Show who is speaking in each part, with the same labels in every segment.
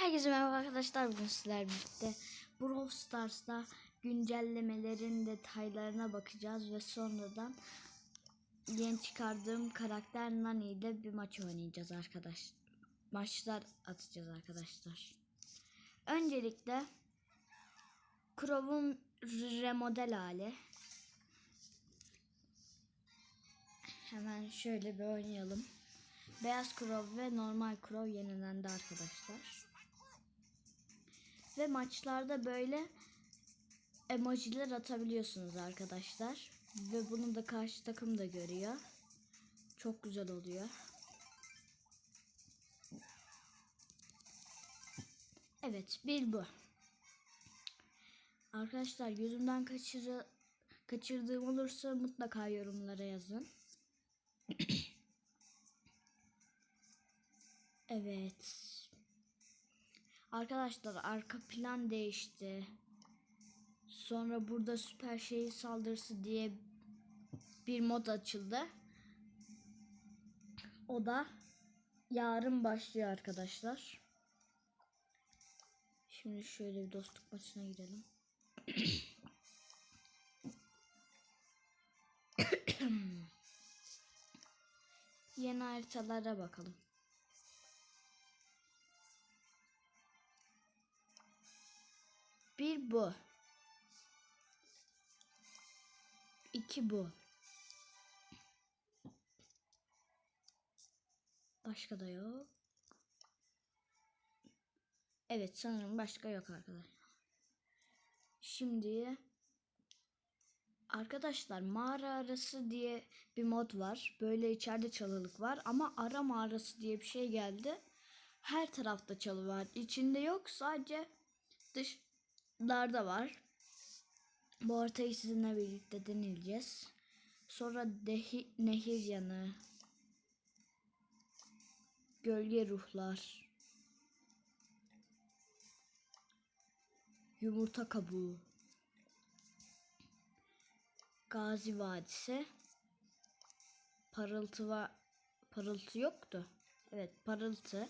Speaker 1: Herkese merhaba arkadaşlar bugün sizlerle birlikte Brawl Stars'ta güncellemelerin detaylarına bakacağız ve sonradan yeni çıkardığım karakter Nani ile bir maç oynayacağız arkadaş. Maçlar atacağız arkadaşlar. Öncelikle Crow'un remodel hali. Hemen şöyle bir oynayalım. Beyaz Crow ve normal Crow yenilendi arkadaşlar. Ve maçlarda böyle emojiler atabiliyorsunuz arkadaşlar. Ve bunu da karşı takım da görüyor. Çok güzel oluyor. Evet bir bu. Arkadaşlar gözümden kaçırı, kaçırdığım olursa mutlaka yorumlara yazın. Evet. Arkadaşlar arka plan değişti. Sonra burada süper şehir saldırısı diye bir mod açıldı. O da yarın başlıyor arkadaşlar. Şimdi şöyle bir dostluk maçına girelim. Yeni haritalara bakalım. Bir bu. İki bu. Başka da yok. Evet sanırım başka yok arkadaşlar. Şimdi arkadaşlar mağara arası diye bir mod var. Böyle içeride çalılık var ama ara mağarası diye bir şey geldi. Her tarafta çalı var. İçinde yok sadece dışlarda var. Bu haritayı sizinle birlikte deneyeceğiz. Sonra dehi, nehir yanı, gölge ruhlar, yumurta kabuğu, Gazi Vadisi, parıltı va parıltı yoktu. Evet parıltı,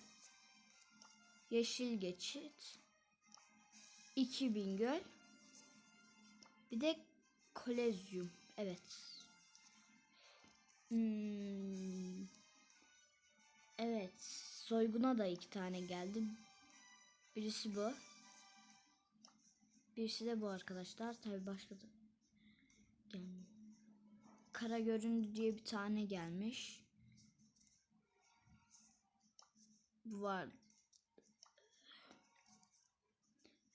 Speaker 1: yeşil geçit, 2000 göl, bir de kolezyum. Evet. Hmm. Evet. Soyguna da iki tane geldi. Birisi bu. Birisi de bu arkadaşlar. Tabi başka da gelmiyor. Kara göründü diye bir tane gelmiş. Bu var.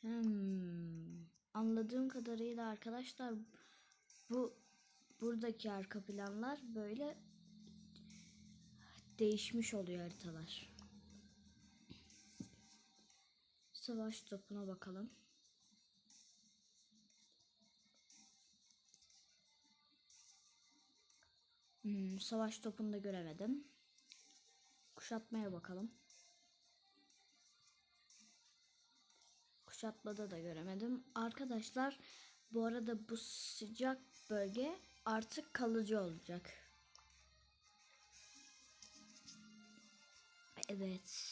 Speaker 1: Hmm. Anladığım kadarıyla arkadaşlar bu buradaki arka planlar böyle değişmiş oluyor haritalar. Savaş topuna bakalım. Hmm, savaş topunu da göremedim. Kuşatmaya bakalım. Kuşatmada da göremedim. Arkadaşlar bu arada bu sıcak bölge artık kalıcı olacak. Evet.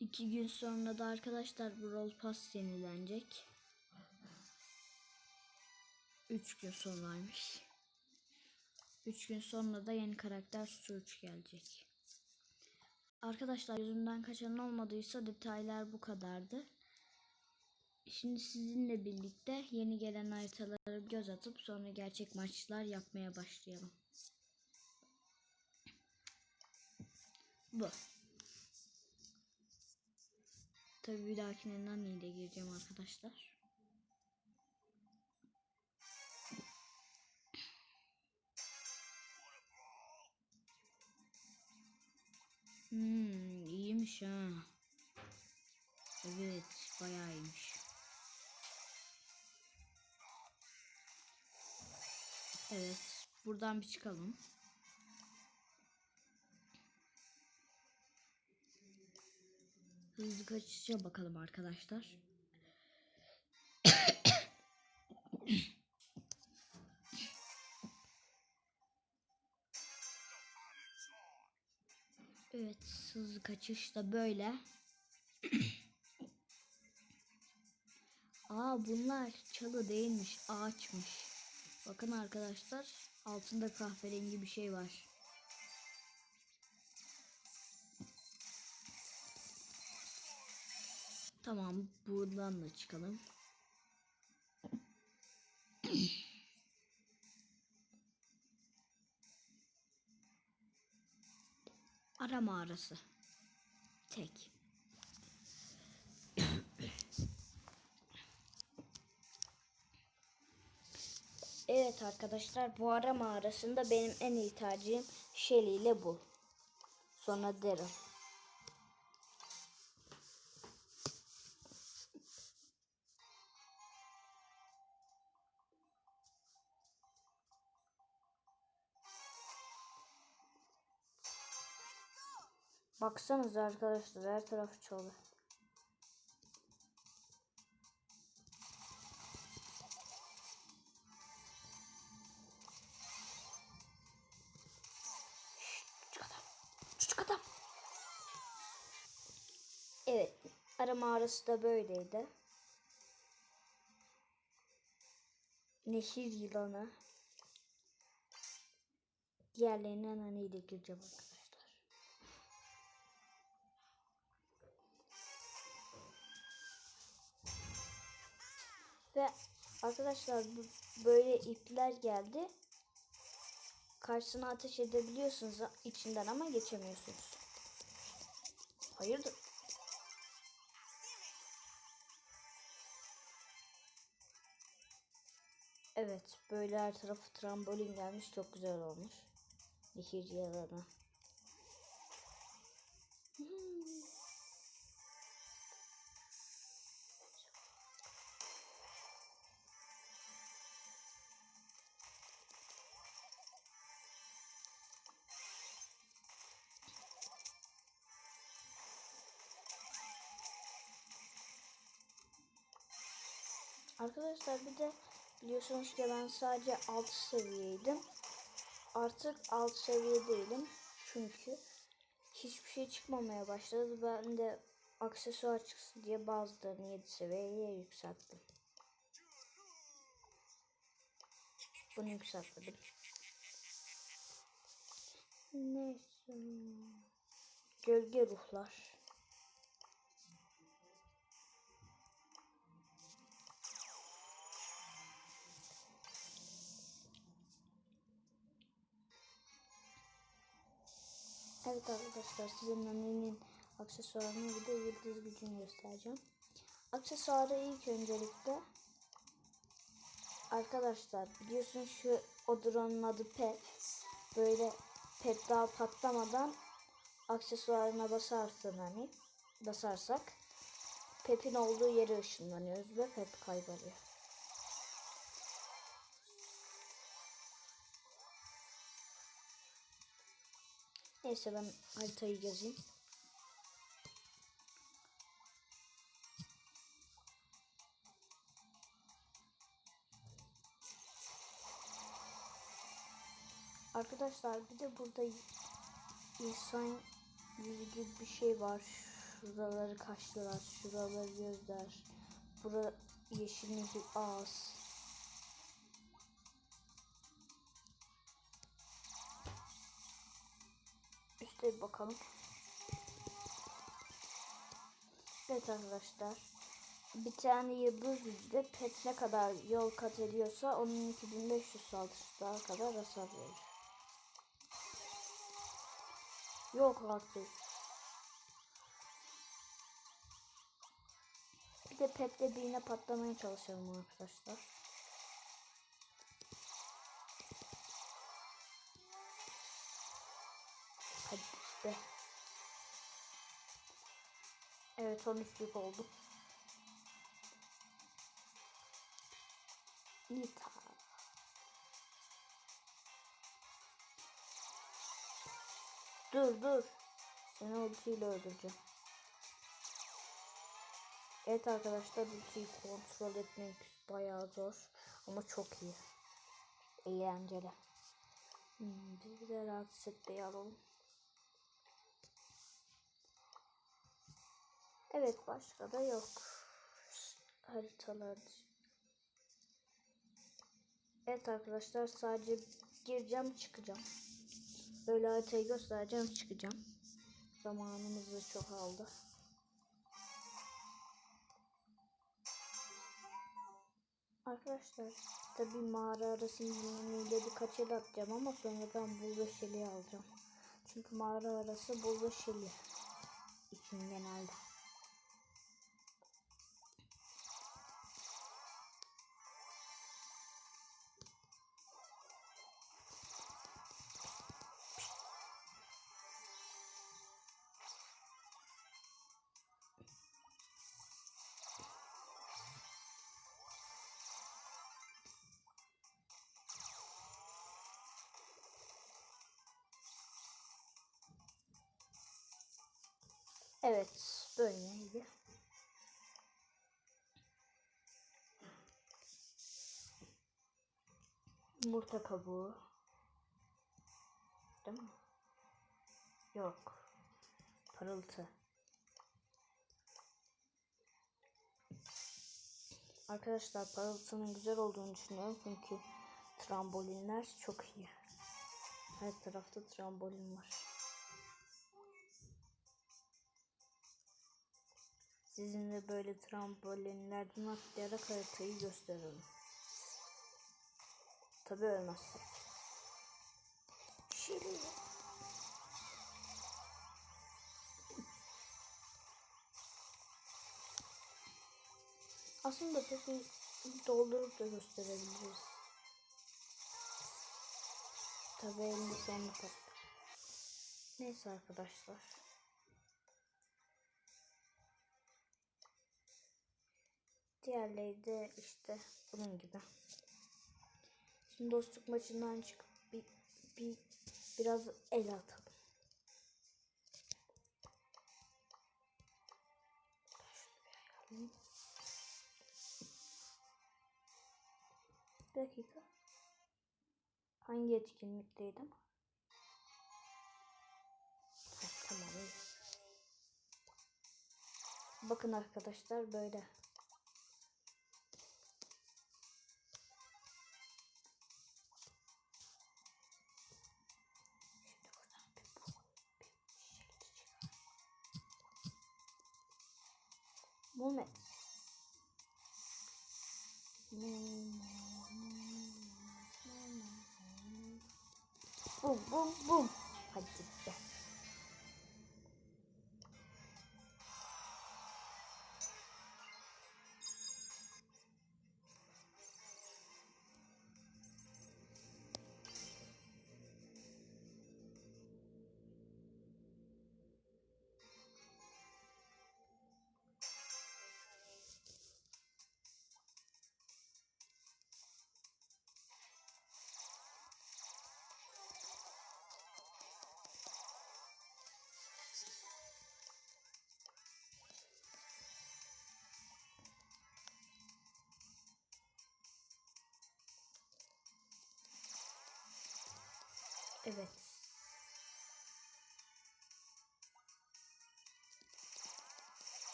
Speaker 1: İki gün sonra da arkadaşlar Brawl Pass yenilenecek. Üç gün sonraymış. Üç gün sonra da yeni karakter Surge gelecek. Arkadaşlar yüzümden kaçan olmadıysa detaylar bu kadardı. Şimdi sizinle birlikte yeni gelen haritalara göz atıp sonra gerçek maçlar yapmaya başlayalım. Bu. Tabii bir dahakine Nani ile gireceğim arkadaşlar. Hmm, iyiymiş ha. Evet, bayağı iyiymiş. Evet, buradan bir çıkalım. Hızlı kaçışa bakalım arkadaşlar. Evet hızlı kaçış da böyle. Aa bunlar çalı değilmiş ağaçmış. Bakın arkadaşlar altında kahverengi bir şey var. Tamam buradan da çıkalım. Ara mağarası. Tek. Evet arkadaşlar bu ara mağarasında benim en iyi tercihim Shelly ile bu. Sonra Daryl. Baksanıza arkadaşlar her tarafı çalı. Evet. Ara mağarası da böyleydi. Nehir yılanı. Diğerlerinden hani de gireceğim Ve arkadaşlar böyle ipler geldi. Karşısına ateş edebiliyorsunuz içinden ama geçemiyorsunuz. Hayırdır? Evet, böyle her tarafı trambolin gelmiş. Çok güzel olmuş. Nehir yalanı. Arkadaşlar bir de biliyorsunuz ki ben sadece alt seviyeydim. Artık alt seviye değilim. Çünkü hiçbir şey çıkmamaya başladı. Ben de aksesuar çıksın diye bazılarını 7 seviyeye yükselttim. Bunu yükseltmedim. Neyse. Gölge ruhlar. Evet arkadaşlar size Nani'nin aksesuarını bir de yıldız gücünü göstereceğim. Aksesuarı ilk öncelikle arkadaşlar biliyorsunuz şu o drone'un adı Pet. Böyle Pet daha patlamadan aksesuarına basarsın hani basarsak Pep'in olduğu yere ışınlanıyoruz ve Pep kayboluyor. Neyse ben haritayı yazayım. Arkadaşlar bir de burada insan yüzü gibi bir şey var. Şuraları kaşlılar, şuraları gözler. Bura yeşil ağız. Bir bakalım. Evet arkadaşlar. Bir tane yıldız gücüde pet ne kadar yol kat ediyorsa onun 2500 saldırısı kadar hasar verir. Yok artık. Bir de petle birine patlamaya çalışalım arkadaşlar. Evet 13'lük oldu. Dur dur. Seni ultiyle öldüreceğim. Evet arkadaşlar ultiyi kontrol etmek bayağı zor. Ama çok iyi. Eğlenceli. Hmm, bir de rahatsız alalım. Evet başka da yok. Haritalar. Evet arkadaşlar sadece gireceğim çıkacağım. Böyle haritayı göstereceğim çıkacağım. Zamanımız da çok aldı. Arkadaşlar tabi mağara arası ile birkaç el atacağım ama sonradan bul ve şeli alacağım. Çünkü mağara arası bul ve şeli için genelde. Evet, böyleydi. Yumurta kabuğu. Değil mi? Yok. Parıltı. Arkadaşlar parıltının güzel olduğunu düşünüyorum çünkü trambolinler çok iyi. Her tarafta trambolin var. Sizinle böyle trambolinlerden atlayarak haritayı gösterelim. Tabi ölmezsek. Şili. Aslında peki doldurup da gösterebiliriz. Tabi elinde sonunu tak. Neyse arkadaşlar. Diğerleri de işte bunun gibi. Şimdi dostluk maçından çıkıp bir, bir biraz el atalım. Bir dakika. Hangi etkinlikteydim? Ha, tamam. Bakın arkadaşlar böyle. Evet.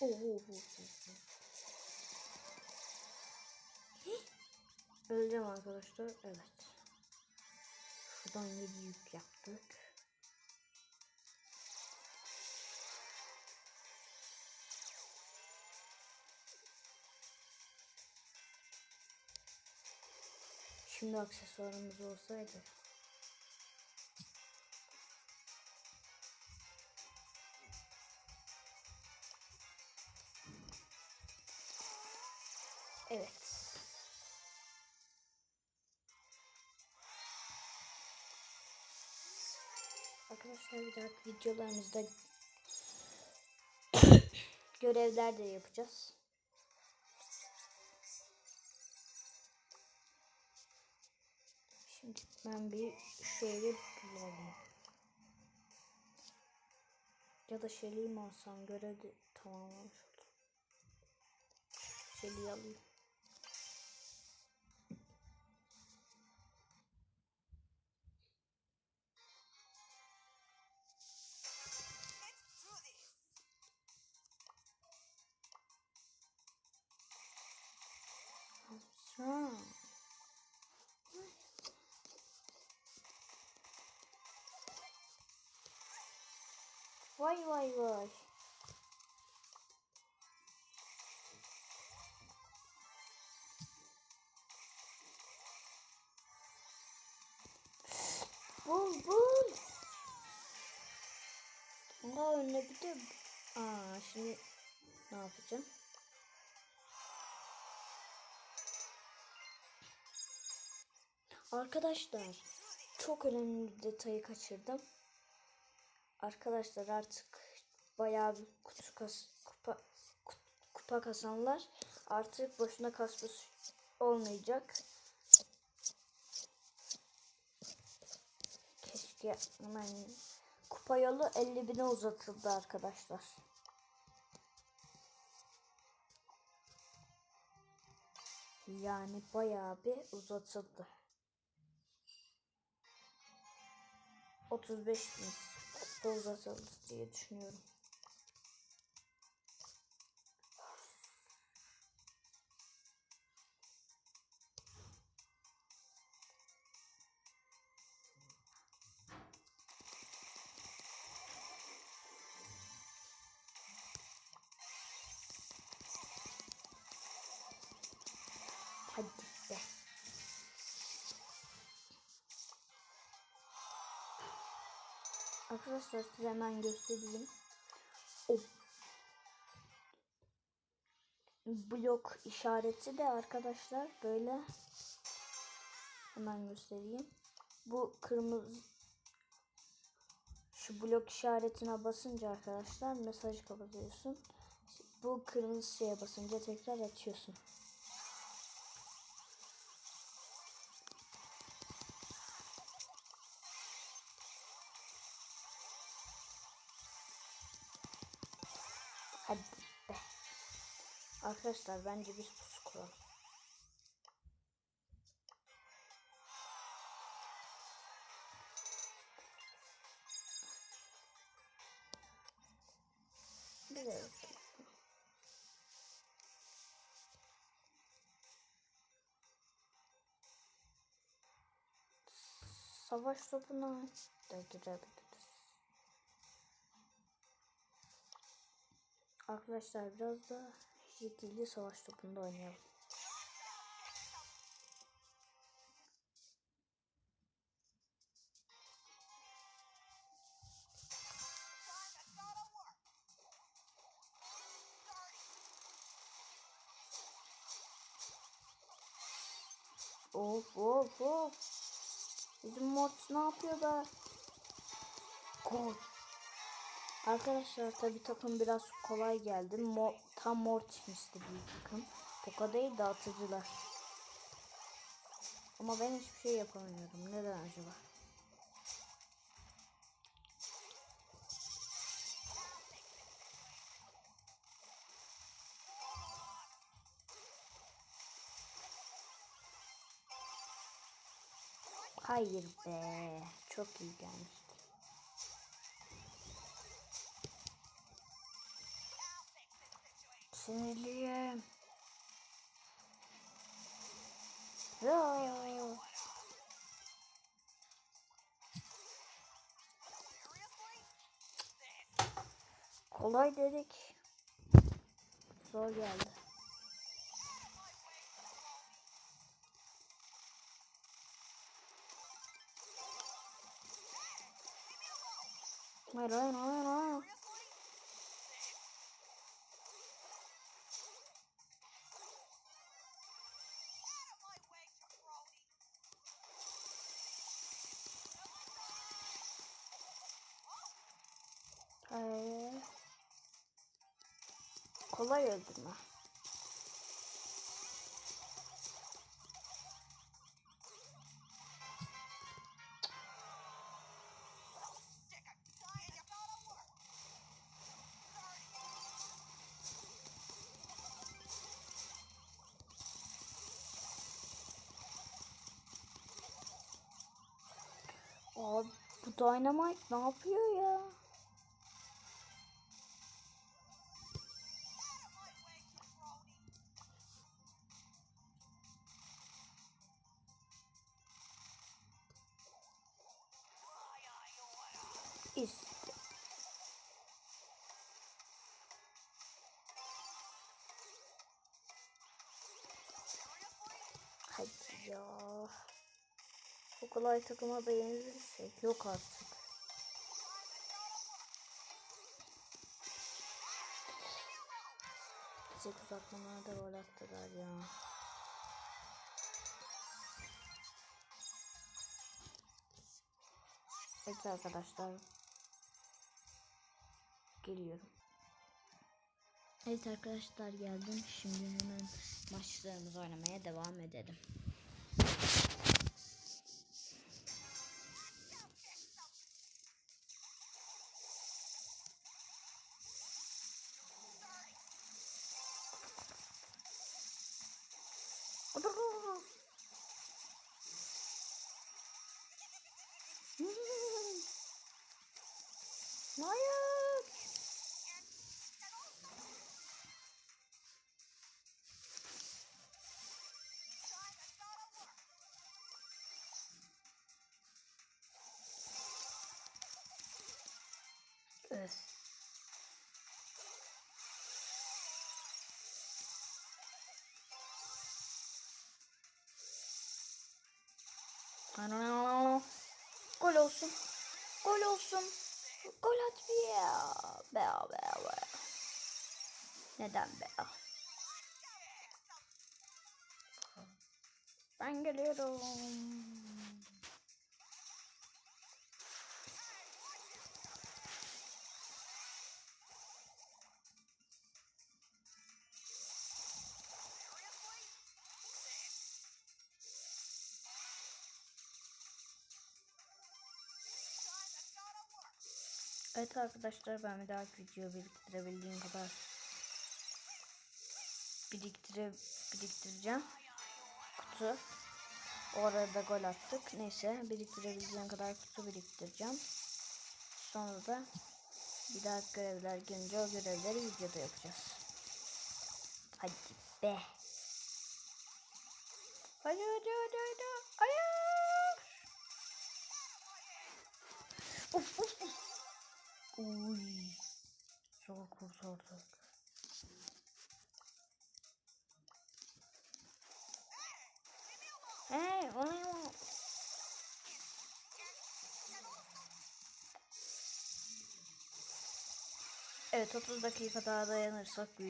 Speaker 1: Oo, oo. Hih! Öleceğim arkadaşlar. Evet. Şuradan 7 yük yaptık. Şimdi aksesuarımız olsaydı. Evet. Arkadaşlar bir dahaki videolarımızda görevler de yapacağız. Ben bir şöyle bulalım. Ya da şeliği mi alsam görev tamamlamış olur. Şeliği alayım. Vay vay vay. Bul bul. Aa önüne bir de... Aa şimdi ne yapacağım? Arkadaşlar çok önemli bir detayı kaçırdım. Arkadaşlar artık bayağı bir kutu kas, kupa, ku- kupa kasanlar artık boşuna kasmış olmayacak. Keşke hemen kupa yolu 50 bine uzatıldı arkadaşlar. Yani bayağı bir uzatıldı. 35 bin kupa uzatıldı diye düşünüyorum. Hadi Arkadaşlar size hemen göstereyim. O blok işareti de arkadaşlar böyle hemen göstereyim. Bu kırmızı şu blok işaretine basınca arkadaşlar mesajı kapatıyorsun. Bu kırmızı şeye basınca tekrar açıyorsun. Arkadaşlar bence biz pusu kuralım. De Savaş topuna da girebiliriz. Arkadaşlar biraz da ciddi savaş topunda oynayalım. Of of of. Bizim Mortis ne yapıyor be? Gol. Arkadaşlar tabi takım biraz kolay geldi. Mo tam Mortis'in istediği takım. Poco değil dağıtıcılar. Ama ben hiçbir şey yapamıyorum. Neden acaba? Hayır be. Çok iyi gelmişti. Sinirliyim. Kolay dedik. Zor geldi. Hayır hayır hayır. Hayır. Kolay öldürme. Abi bu Dynamite ne yapıyor ya? Kolay takıma da yok artık. Bize uzatmalarda gol attılar ya. Evet arkadaşlar. Geliyorum. Evet arkadaşlar geldim. Şimdi hemen maçlarımızı oynamaya devam edelim. Gol olsun. Gol olsun. Gol at bir ya. Be be be. Neden be? Ben geliyorum. Evet arkadaşlar ben bir dahaki video biriktirebildiğim kadar biriktire biriktireceğim. Kutu. O arada gol attık. Neyse biriktirebildiğim kadar kutu biriktireceğim. Sonra da bir dahaki görevler gelince o görevleri videoda yapacağız. Hadi be. Hadi hadi hadi hadi. Hayır. Of of of. Uy. Zor kurtardık. Hey, onu Evet 30 dakika daha dayanırsak bu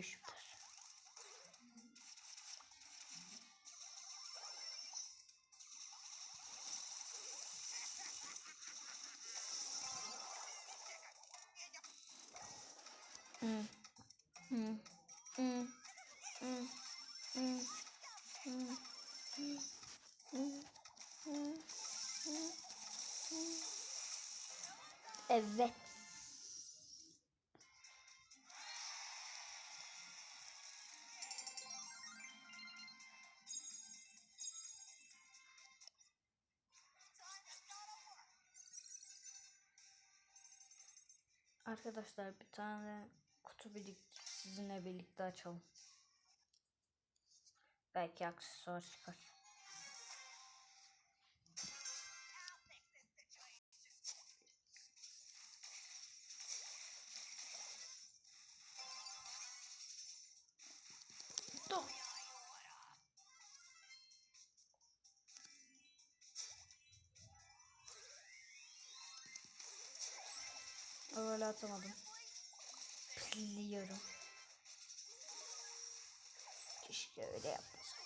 Speaker 1: Evet. Arkadaşlar bir tane kutu biriktirip sizinle birlikte açalım. Belki aksesuar çıkar. Dur. Öyle atamadım diliyorum. Keşke öyle yapmasın.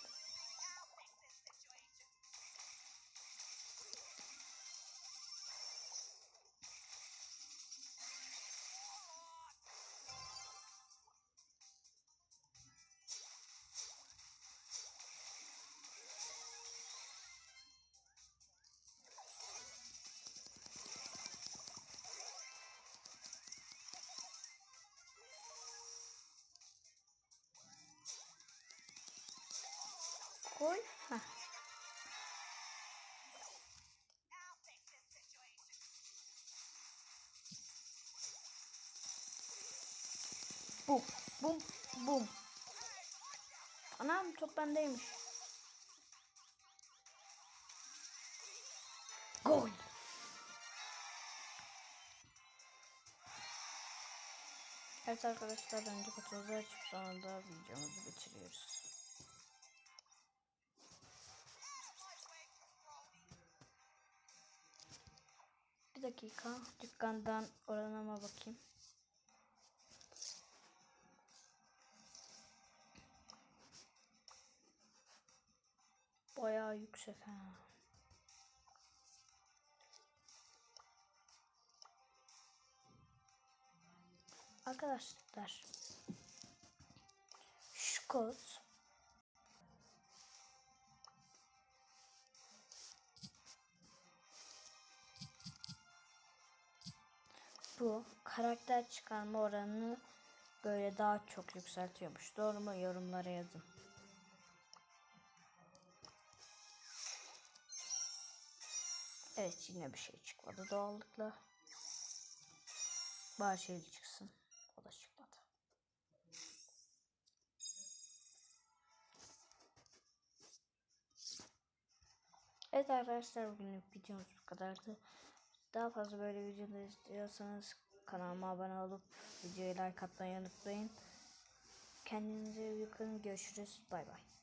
Speaker 1: Bum bum bum. Anam top bendeymiş. Gol. Evet arkadaşlar bence kutuları açıp sonra da videomuzu bitiriyoruz. Bir dakika dükkandan oranıma bakayım. Yüksek ha. Arkadaşlar şu kod bu karakter çıkarma oranını böyle daha çok yükseltiyormuş. Doğru mu? Yorumlara yazın. Evet yine bir şey çıkmadı doğallıkla. Bari şey çıksın. O da çıkmadı. Evet arkadaşlar bugünlük videomuz bu kadardı. Daha fazla böyle videolar istiyorsanız kanalıma abone olup videoyu like atmayı unutmayın. Kendinize iyi bakın. Görüşürüz. Bay bay.